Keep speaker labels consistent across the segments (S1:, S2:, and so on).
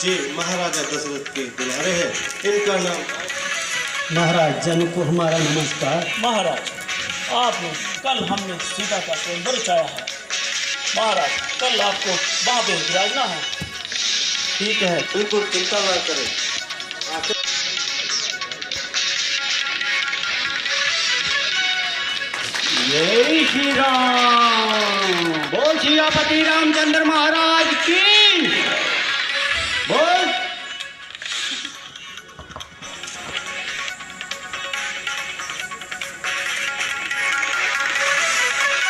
S1: जे महाराजा दशरथ के दुलारे हैं। इनका नाम
S2: महाराज जन को हमारा नमस्कार।
S3: महाराज आपने कल हमने सीता का स्वयंवर चाया है। महाराज कल आपको वहाँ पे विराजना है।
S1: ठीक है बिल्कुल चिंता न करें।
S2: जय श्री राम। बोल शिलापति रामचंद्र महाराज की।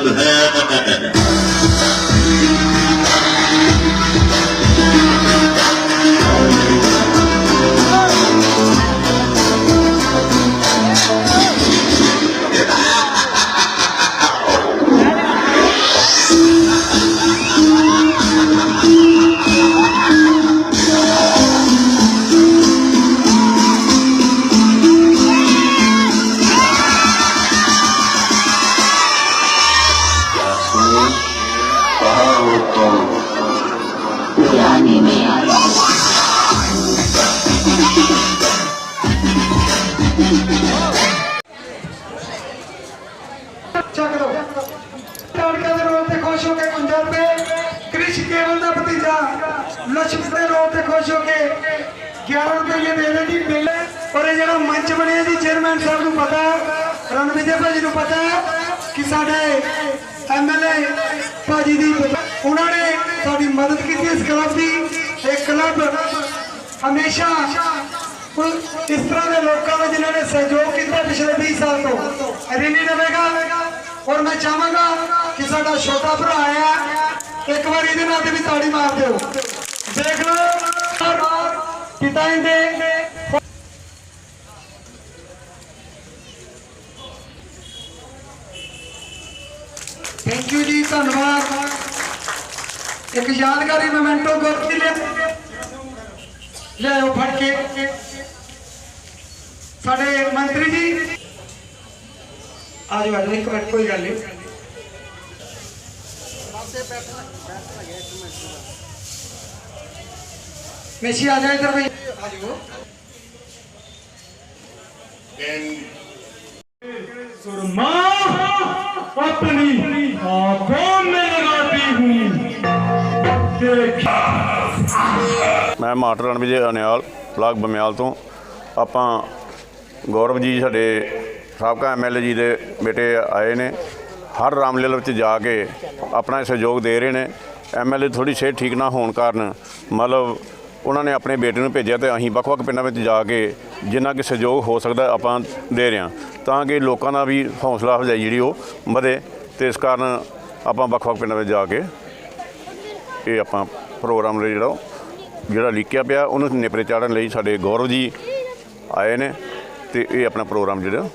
S4: love. ਲక్ష్ਮੀ ਦੇ ਰੋਲ ਤੇ ਖੁਸ਼ ਹੋ ਕੇ 11 ਰੁਪਏ ਦੇ ਦੇ ਜੀ ਮਿਲ ਔਰ ਇਹ ਜਿਹੜਾ ਮੰਚ ਬਣਿਆ ਜੀ ਚੇਅਰਮੈਨ ਸਾਹਿਬ ਨੂੰ ਪਤਾ ਰਣਵੀਰ ਭਾਜੀ ਨੂੰ ਪਤਾ ਕਿ ਸਾਡੇ ਐਮਐਲਏ ਭਾਜੀ ਦੀ ਉਹਨਾਂ ਨੇ ਸਾਡੀ ਮਦਦ ਕੀਤੀ ਇਸ ਕਲੱਬ ਦੀ। ਇਹ ਕਲੱਬ ਹਮੇਸ਼ਾ ਇਸ ਤਰ੍ਹਾਂ ਦੇ ਲੋਕਾਂ ਦਾ ਜਿਨ੍ਹਾਂ ਨੇ ਸਹਿਯੋਗ ਕੀਤਾ ਪਿਛਲੇ 20 ਸਾਲ ਤੋਂ। ਰਿਨੀ ਰਵੇਗਾ ਔਰ ਮੈਂ ਚਾਹਾਂਗਾ ਕਿ ਸਾਡਾ ਛੋਟਾ ਭਰਾ ਆਇਆ, ਇੱਕ ਵਾਰ ਇਹਦੇ ਨਾਲ ਤੇ ਵੀ ਤਾੜੀ ਮਾਰ ਦਿਓ। ਪਿਤਾ ਜੀ ਦੇ ਥੈਂਕ ਯੂ ਜੀ ਧੰਨਵਾਦ ਇੱਕ ਯਾਦਗਾਰੀ ਮੋਮੈਂਟੋ ਗੁਰਤੀ ਲਿਆ ਲਿਆਓ ਫੜ ਕੇ ਸਾਡੇ ਮੰਤਰੀ ਜੀ ਆ ਜਾਓ ਆ ਜਾਓ ਇੱਕ ਮਿੰਟ ਕੋਈ ਗੱਲ ਨਹੀਂ ਮੇਸ਼ੀ ਆ ਜਾ ਇੱਧਰ ਵੀ ਆ ਜਾਓ
S2: सुरमा अपनी आंखों में लगाती हूँ देख
S5: ਮੈਂ ਮਾਸਟਰ ਰਣਵੀਰ ਅਨਿਆਲ ਬਲਾਕ ਬਮਿਆਲ ਤੋਂ ਆਪਾਂ ਗੌਰਵ ਜੀ ਸਾਡੇ ਸਾਬਕਾ ਐਮਐਲਏ ਜੀ ਦੇ ਬੇਟੇ ਆਏ ਨੇ ਹਰ ਰਾਮਲੀਲਾ ਵਿੱਚ ਜਾ ਕੇ ਆਪਣਾ ਸਹਿਯੋਗ ਦੇ ਰਹੇ ਨੇ ਐਮਐਲਏ ਥੋੜੀ ਸਿਹਤ ਠੀਕ ਨਾ ਹੋਣ ਕਾਰਨ ਮਤਲਬ ਉਹਨਾਂ ਨੇ ਆਪਣੇ ਬੇਟੇ ਨੂੰ ਭੇਜਿਆ ਤੇ ਅਸੀਂ ਵੱਖ-ਵੱਖ ਪਿੰਡਾਂ ਵਿੱਚ ਜਾ ਕੇ ਜਿੰਨਾ ਕਿ ਸਹਿਯੋਗ ਹੋ ਸਕਦਾ ਆਪਾਂ ਦੇ ਰਹੇ ਹਾਂ। ਤਾਂ ਕਿ ਲੋਕਾਂ ਦਾ ਵੀ ਹੌਸਲਾ ਅਫਜ਼ਾਈ ਜਿਹੜੀ ਉਹ ਵਧੇ ਤੇ ਇਸ ਕਾਰਨ ਆਪਾਂ ਵੱਖ-ਵੱਖ ਪਿੰਡਾਂ ਵਿੱਚ ਜਾ ਕੇ ਇਹ ਆਪਾਂ ਪ੍ਰੋਗਰਾਮ ਲਈ ਜਿਹੜਾ ਉਹ, ਜਿਹੜਾ ਲਿਖਿਆ ਪਿਆ, ਉਹਨੂੰ ਨਿਪਰੇ ਚਾੜਨ ਲਈ ਸਾਡੇ ਗੌਰਵ ਜੀ ਆਏ ਨੇ ਤੇ ਇਹ ਆਪਣਾ ਪ੍ਰੋਗਰਾਮ ਜਿਹੜਾ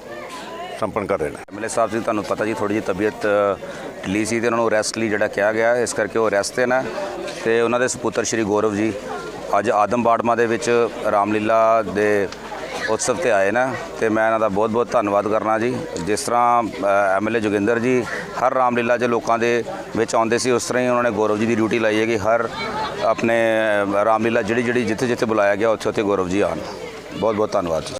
S5: ਸੰਪੰਨ ਕਰ ਰਹੇ ਨੇ।
S6: ਐਮਐਲਏ ਸਾਹਿਬ ਜੀ, ਤੁਹਾਨੂੰ ਪਤਾ ਜੀ ਥੋੜੀ ਜਿਹੀ ਤਬੀਅਤ ਢਿੱਲੀ ਸੀ ਤੇ ਉਹਨਾਂ ਨੂੰ ਰੈਸਟ ਲਈ ਜਿਹੜਾ ਕਿਹਾ ਗਿਆ, ਇਸ ਕਰਕੇ ਉਹ ਰੈਸਟ ਤੇ ਨਾ ਤੇ ਉਹਨਾਂ ਦੇ ਸੁਪੁੱਤਰ ਸ਼੍ਰੀ ਗੌਰਵ ਜੀ ਅੱਜ ਆਦਮ ਬਾੜਮਾ ਦੇ ਵਿੱਚ ਰਾਮਲੀਲਾ ਦੇ ਉਤਸਵ ਤੇ ਆਏ ਨੇ ਤੇ ਮੈਂ ਇਹਨਾਂ ਦਾ ਬਹੁਤ ਬਹੁਤ ਧੰਨਵਾਦ ਕਰਨਾ ਜੀ। ਜਿਸ ਤਰ੍ਹਾਂ ਐਮਐਲਏ ਜੋਗਿੰਦਰ ਜੀ ਹਰ ਰਾਮਲੀਲਾ 'ਚ ਲੋਕਾਂ ਦੇ ਵਿੱਚ ਆਉਂਦੇ ਸੀ, ਉਸ ਤਰ੍ਹਾਂ ਹੀ ਉਹਨਾਂ ਨੇ ਗੌਰਵ ਜੀ ਦੀ ਡਿਊਟੀ ਲਾਈ ਹੈ ਕਿ ਹਰ ਆਪਣੇ ਰਾਮਲੀਲਾ ਜਿਹੜੀ ਜਿਹੜੀ ਜਿੱਥੇ ਜਿੱਥੇ ਬੁਲਾਇਆ ਗਿਆ ਉੱਥੇ ਉੱਥੇ ਗੌਰਵ ਜੀ ਆਉਣ। ਬਹੁਤ ਬਹੁਤ ਧੰਨਵਾਦ ਜੀ।